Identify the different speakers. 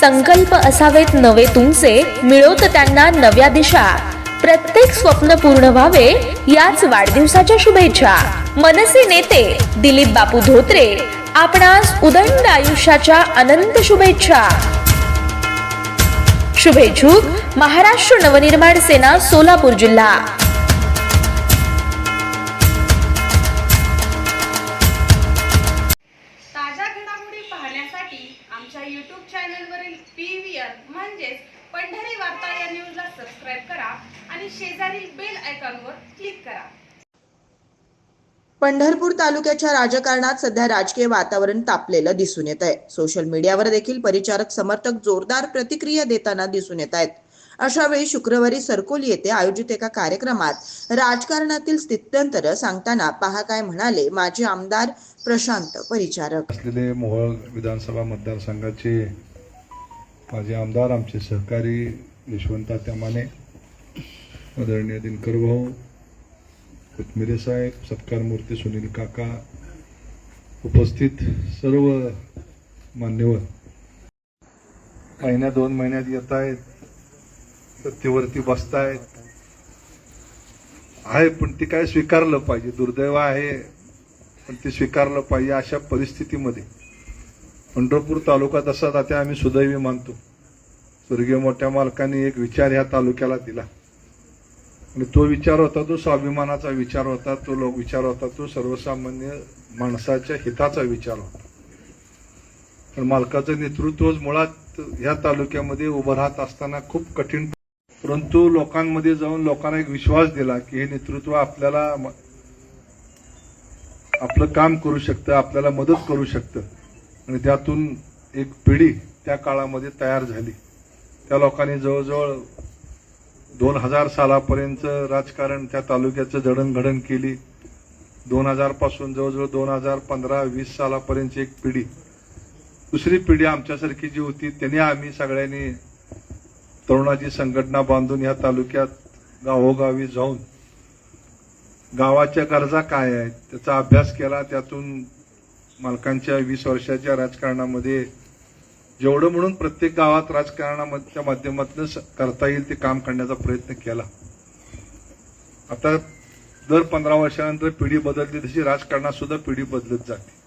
Speaker 1: संकल्प असावेत नवे तुमचे मिळवत त्यांना नव्या दिशा. प्रत्येक स्वप्न पूर्ण व्हावे याच वाढदिवसाच्या शुभेच्छा. मनसे नेते दिलीप बापू धोत्रे आपणास उदंड आयुष्याच्या अनंत शुभेच्छा. शुभेच्छुक महाराष्ट्र नवनिर्माण सेना सोलापूर जिल्हा.
Speaker 2: घडामोडी पाहण्यासाठी आमच्या यूट्यूब चॅनलवरील पी व्ही आर म्हणजेच पंढरी वार्ता या न्यूजला सबस्क्राईब करा आणि शेजारील बेल आयकॉनवर क्लिक करा.
Speaker 3: पंढरपूर तालुक्याच्या राजकारणात सध्या राजकीय वातावरण तापलेलं दिसून येत आहे सोशल मीडियावर देखील परिचारक समर्थक जोरदार प्रतिक्रिया देताना दिसून येत आहेत. अशा वेळी शुक्रवारी सरकोली येथे आयोजित एका कार्यक्रमात राजकारणातील स्थित्यंतर सांगताना पहा काय म्हणाले माजी आमदार प्रशांत परिचारक.
Speaker 4: असलेले मोहोळ विधानसभा मतदारसंघाचे माझे आमदार आमचे सहकारी यशवंत त्यामाने आदरणीय दिनकर भाऊ कोथमिरे साहेब सत्कार मूर्ती सुनील काका उपस्थित सर्व मान्यवर. महिन्या दोन महिन्यात येत आहेत. सत्तेवरती बसतायत आहे पण ते काय स्वीकारलं पाहिजे. दुर्दैव आहे पण ते स्वीकारलं पाहिजे अशा परिस्थितीमध्ये. पंढरपूर तालुका तसा आता आम्ही सुदैवी मानतो. स्वर्गीय मोठ्या मालकाने एक विचार ह्या तालुक्याला दिला. आणि तो विचार होता तो स्वाभिमानाचा विचार होता तो लोक विचार होता तो सर्वसामान्य माणसाच्या हिताचा विचार होता. पण मालकाचं नेतृत्वच मुळात ह्या तालुक्यामध्ये उभं राहत असताना खूप कठीण परंतु लोकांमध्ये जाऊन लोकांना एक विश्वास दिला की हे नेतृत्व आपल्याला म- आपलं काम करू शकतं आपल्याला मदत करू शकतं. आणि त्यातून एक पिढी त्या काळामध्ये तयार झाली. त्या लोकांनी जवळजवळ दोन हजार सालापर्यंत राजकारण त्या तालुक्याचं जडणघडण केली. दोन हजारपासून जवळजवळ दोन हजार पंधरा वीस सालापर्यंतची एक पिढी. दुसरी पिढी आमच्यासारखी जी होती त्यांनी आम्ही सगळ्यांनी तरुणाची संघटना बांधून या तालुक्यात गावोगावी जाऊन गावाच्या गरजा काय आहेत त्याचा अभ्यास केला. त्यातून मालकांच्या वीस वर्षाच्या राजकारणामध्ये जेवढं म्हणून प्रत्येक गावात राजकारणाच्या माध्यमातून करता येईल ते काम करण्याचा प्रयत्न केला. आता दर पंधरा वर्षानंतर पिढी बदलते तशी राजकारणात सुद्धा पिढी बदलत जाते.